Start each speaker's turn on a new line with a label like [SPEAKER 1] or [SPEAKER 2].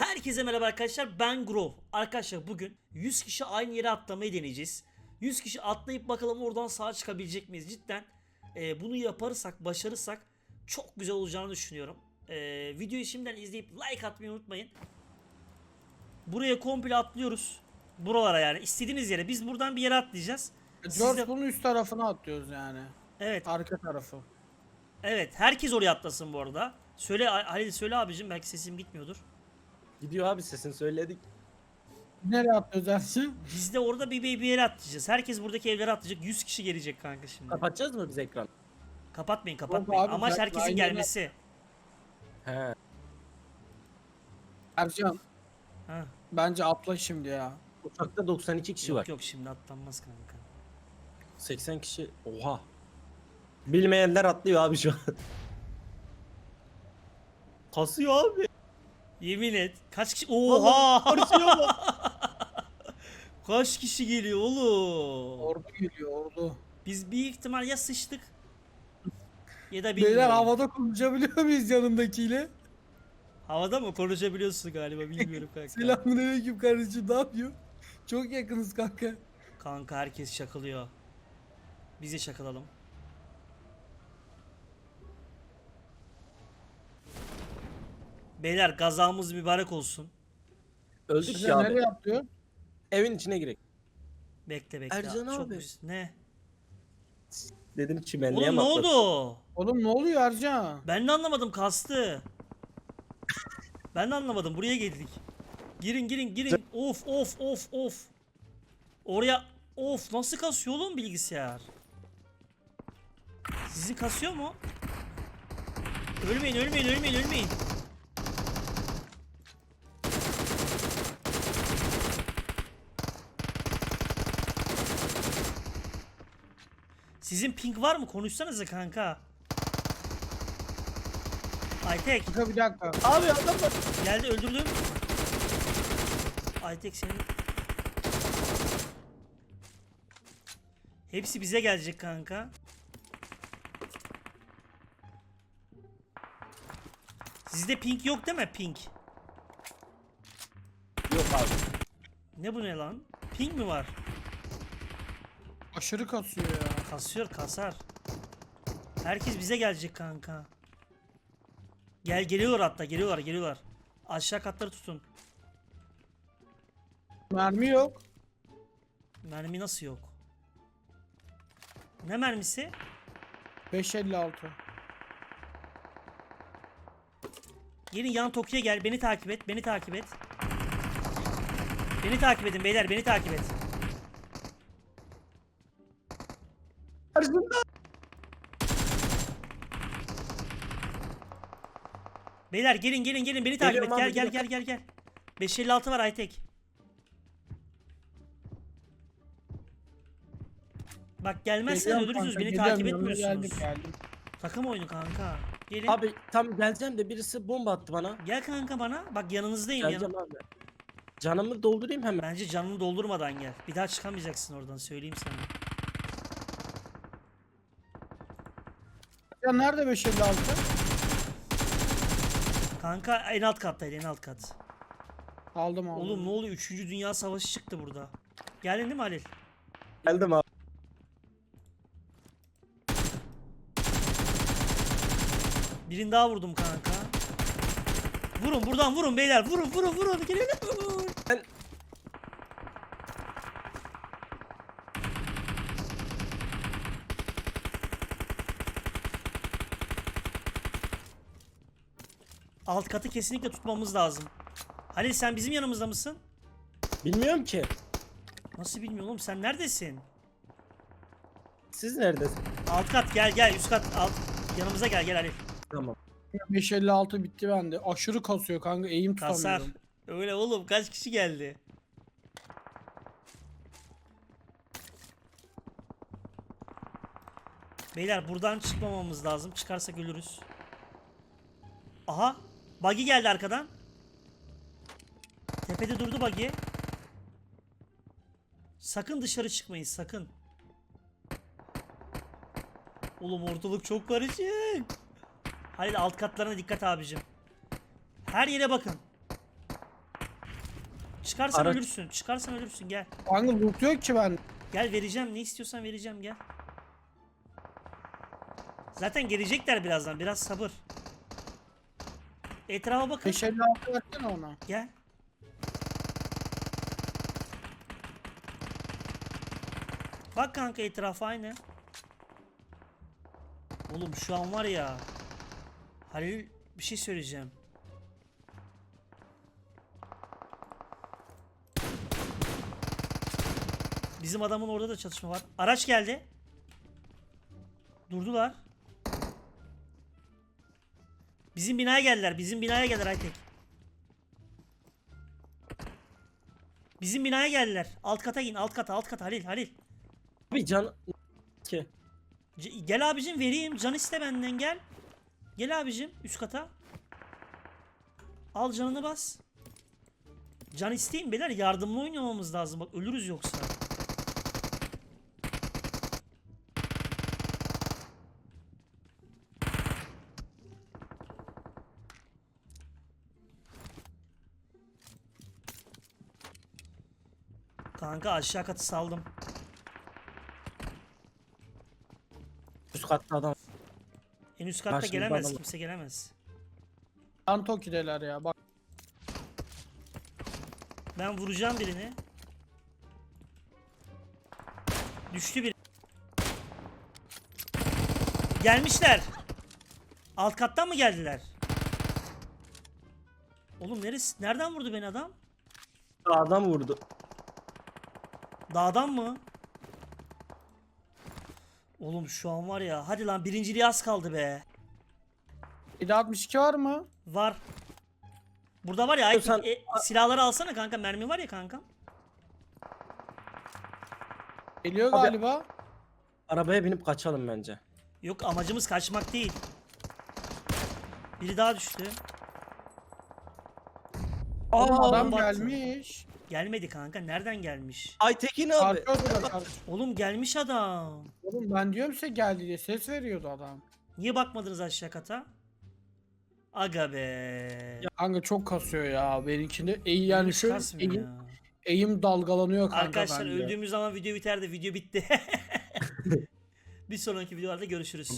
[SPEAKER 1] Herkese merhaba arkadaşlar ben Grov. Arkadaşlar bugün 100 kişi aynı yere atlamayı deneyeceğiz. 100 kişi atlayıp bakalım oradan sağa çıkabilecek miyiz cidden. e, bunu yaparsak başarırsak çok güzel olacağını düşünüyorum. E, videoyu şimdiden izleyip like atmayı unutmayın. Buraya komple atlıyoruz. Buralara yani istediğiniz yere biz buradan bir yere atlayacağız. Siz
[SPEAKER 2] George
[SPEAKER 1] de-
[SPEAKER 2] bunun üst tarafına atlıyoruz yani.
[SPEAKER 1] Evet
[SPEAKER 2] Arka tarafı.
[SPEAKER 1] evet herkes oraya atlasın bu arada. Söyle Halil söyle abicim belki sesim gitmiyordur.
[SPEAKER 3] Gidiyor abi sesini söyledik.
[SPEAKER 2] Nereye atlıyoruz Ersin?
[SPEAKER 1] Biz de orada bir, bir, bir yere atlayacağız. Herkes buradaki evlere atlayacak. 100 kişi gelecek kanka şimdi.
[SPEAKER 3] Kapatacağız mı biz ekran?
[SPEAKER 1] Kapatmayın kapatmayın.
[SPEAKER 2] abi,
[SPEAKER 1] Amaç herkesin
[SPEAKER 2] aynı yere-
[SPEAKER 1] gelmesi.
[SPEAKER 3] He.
[SPEAKER 2] Ercan
[SPEAKER 1] Ha.
[SPEAKER 2] bence atla şimdi ya.
[SPEAKER 3] Uçakta 92 kişi
[SPEAKER 1] Yok
[SPEAKER 3] var.
[SPEAKER 1] yok şimdi atlanmaz kanka.
[SPEAKER 3] 80 kişi. Oha. Bilmeyenler atlıyor abi şu an. Kasıyor abi.
[SPEAKER 1] Yemin et. Kaç kişi? Oha! Kaç kişi geliyor oğlum?
[SPEAKER 2] Ordu geliyor ordu.
[SPEAKER 1] Biz bir ihtimal ya sıçtık ya da bilmiyorum.
[SPEAKER 2] Beyler havada konuşabiliyor muyuz yanındakiyle?
[SPEAKER 1] Havada mı konuşabiliyorsun galiba bilmiyorum kanka.
[SPEAKER 2] Selamünaleyküm kardeşim ne yapıyor? Çok yakınız kanka.
[SPEAKER 1] Kanka herkes şakılıyor. Biz de şakalalım. Beyler gazamız mübarek olsun.
[SPEAKER 3] Öldük
[SPEAKER 2] Size
[SPEAKER 3] ya abi.
[SPEAKER 2] nereye atlıyor?
[SPEAKER 3] Evin içine girek.
[SPEAKER 1] Bekle bekle.
[SPEAKER 3] Ercan
[SPEAKER 1] Çok
[SPEAKER 3] abi.
[SPEAKER 1] güzel. Ne?
[SPEAKER 3] Dedim çimenliğe
[SPEAKER 1] Oğlum ne
[SPEAKER 3] mi
[SPEAKER 1] oldu?
[SPEAKER 2] Oğlum ne oluyor Ercan?
[SPEAKER 1] Ben de anlamadım kastı. Ben de anlamadım. Buraya geldik. Girin girin girin. Of of of of. Oraya of nasıl kasıyor oğlum bilgisayar? Sizin kasıyor mu? Ölmeyin ölmeyin ölmeyin ölmeyin. Sizin ping var mı? Konuşsanıza kanka. Aytek
[SPEAKER 2] Kanka bir dakika.
[SPEAKER 3] Abi adam var.
[SPEAKER 1] geldi öldürdüm. Aytek senin. Hepsi bize gelecek kanka. Sizde pink yok değil mi? Pink.
[SPEAKER 3] Yok abi.
[SPEAKER 1] Ne bu ne lan? Pink mi var?
[SPEAKER 2] Aşırı kasıyor ya.
[SPEAKER 1] Kasıyor kasar. Herkes bize gelecek kanka. Gel geliyorlar hatta geliyorlar geliyorlar. Aşağı katları tutun.
[SPEAKER 2] Mermi yok.
[SPEAKER 1] Mermi nasıl yok? Ne mermisi?
[SPEAKER 2] 556.
[SPEAKER 1] Gelin yan Tokyo'ya gel. Beni takip et. Beni takip et. Beni takip edin beyler. Beni takip et.
[SPEAKER 3] Karşımda.
[SPEAKER 1] Beyler gelin gelin gelin. Beni takip
[SPEAKER 3] Geliyorum
[SPEAKER 1] et. Gel
[SPEAKER 3] abi,
[SPEAKER 1] gel
[SPEAKER 3] bir
[SPEAKER 1] gel gel gel. 556 var Aytek. Bak gelmezsen
[SPEAKER 2] Geliyorum
[SPEAKER 1] ölürsünüz.
[SPEAKER 2] kanka,
[SPEAKER 1] Beni
[SPEAKER 2] geliyorum,
[SPEAKER 1] takip
[SPEAKER 2] yanına
[SPEAKER 1] etmiyorsunuz.
[SPEAKER 2] Geldim geldim.
[SPEAKER 1] Takım oyunu kanka. Gelin.
[SPEAKER 3] Abi tam geleceğim de birisi bomba attı bana.
[SPEAKER 1] Gel kanka bana. Bak yanınızdayım. Yan...
[SPEAKER 3] Geleceğim abi. Canımı doldurayım hemen.
[SPEAKER 1] Bence canını doldurmadan gel. Bir daha çıkamayacaksın oradan söyleyeyim sana.
[SPEAKER 2] Ya nerede 556?
[SPEAKER 1] Kanka en alt kattaydı en alt kat.
[SPEAKER 2] Aldım aldım.
[SPEAKER 1] Oğlum ne oluyor? Üçüncü Dünya Savaşı çıktı burada. Geldin değil mi Halil?
[SPEAKER 3] Geldim abi.
[SPEAKER 1] Birini daha vurdum kanka. Vurun buradan vurun beyler. Vurun vurun vurun. Gelin. vurun.
[SPEAKER 3] Ben-
[SPEAKER 1] Alt katı kesinlikle tutmamız lazım. Halil sen bizim yanımızda mısın?
[SPEAKER 3] Bilmiyorum ki.
[SPEAKER 1] Nasıl bilmiyorum oğlum sen neredesin?
[SPEAKER 3] Siz neredesiniz?
[SPEAKER 1] Alt kat gel gel üst kat alt. Yanımıza gel gel Halil.
[SPEAKER 3] Tamam.
[SPEAKER 2] 556 bitti bende. Aşırı kasıyor kanka. Eğim
[SPEAKER 1] Kasar.
[SPEAKER 2] tutamıyorum.
[SPEAKER 1] Öyle oğlum kaç kişi geldi? Beyler buradan çıkmamamız lazım. Çıkarsak ölürüz. Aha. Buggy geldi arkadan. Tepede durdu buggy. Sakın dışarı çıkmayın sakın. Oğlum ortalık çok karışık. Hayır alt katlarına dikkat abicim. Her yere bakın. Çıkarsan
[SPEAKER 3] Araç-
[SPEAKER 1] ölürsün. Çıkarsan ölürsün gel.
[SPEAKER 2] Kanka loot yok ki ben.
[SPEAKER 1] Gel vereceğim ne istiyorsan vereceğim gel. Zaten gelecekler birazdan biraz sabır. Etrafa bakın.
[SPEAKER 2] 556 versene ona.
[SPEAKER 1] Gel. Bak kanka etrafa aynı. Oğlum şu an var ya. Halil bir şey söyleyeceğim. Bizim adamın orada da çatışma var. Araç geldi. Durdular. Bizim binaya geldiler. Bizim binaya geldiler Aytek. Bizim binaya geldiler. Alt kata in, alt kata, alt kata Halil, Halil.
[SPEAKER 3] Bir can ki.
[SPEAKER 1] C- gel abicim vereyim. Can iste benden gel. Gel abicim üst kata. Al canını bas. Can isteyeyim beyler yardımlı oynamamız lazım bak ölürüz yoksa. Kanka aşağı katı saldım.
[SPEAKER 3] Üst katta adam.
[SPEAKER 1] En üst katta
[SPEAKER 3] Karşımızda
[SPEAKER 1] gelemez.
[SPEAKER 3] adam.
[SPEAKER 1] Kimse gelemez.
[SPEAKER 2] Antoki'deler ya bak.
[SPEAKER 1] Ben vuracağım birini. Düştü bir. Gelmişler. Alt kattan mı geldiler? Oğlum neresi? Nereden vurdu beni adam?
[SPEAKER 3] Adam vurdu.
[SPEAKER 1] Dağdan mı? Oğlum şu an var ya. Hadi lan birinciliği az kaldı be.
[SPEAKER 2] 762 var mı?
[SPEAKER 1] Var. Burada var ya
[SPEAKER 3] Sen-
[SPEAKER 1] e, silahları alsana kanka. Mermi var ya kanka.
[SPEAKER 2] Geliyor
[SPEAKER 3] Abi-
[SPEAKER 2] galiba.
[SPEAKER 3] Arabaya binip kaçalım bence.
[SPEAKER 1] Yok amacımız kaçmak değil. Biri daha düştü.
[SPEAKER 3] Aa,
[SPEAKER 2] adam
[SPEAKER 1] baktı.
[SPEAKER 2] gelmiş.
[SPEAKER 1] Gelmedi kanka. Nereden gelmiş?
[SPEAKER 3] Aytekin abi.
[SPEAKER 2] Arka odada.
[SPEAKER 1] Oğlum gelmiş adam.
[SPEAKER 2] Oğlum ben diyorum size geldi diye ses veriyordu adam.
[SPEAKER 1] Niye bakmadınız aşağı kata? Aga be.
[SPEAKER 2] Kanka çok kasıyor ya benimkinde. E, yani şöyle
[SPEAKER 1] kasmıyor
[SPEAKER 2] eğim,
[SPEAKER 1] ya.
[SPEAKER 2] eğim dalgalanıyor kanka
[SPEAKER 1] Arkadaşlar
[SPEAKER 2] bende.
[SPEAKER 1] öldüğümüz zaman video biter de video bitti. Bir sonraki videolarda görüşürüz.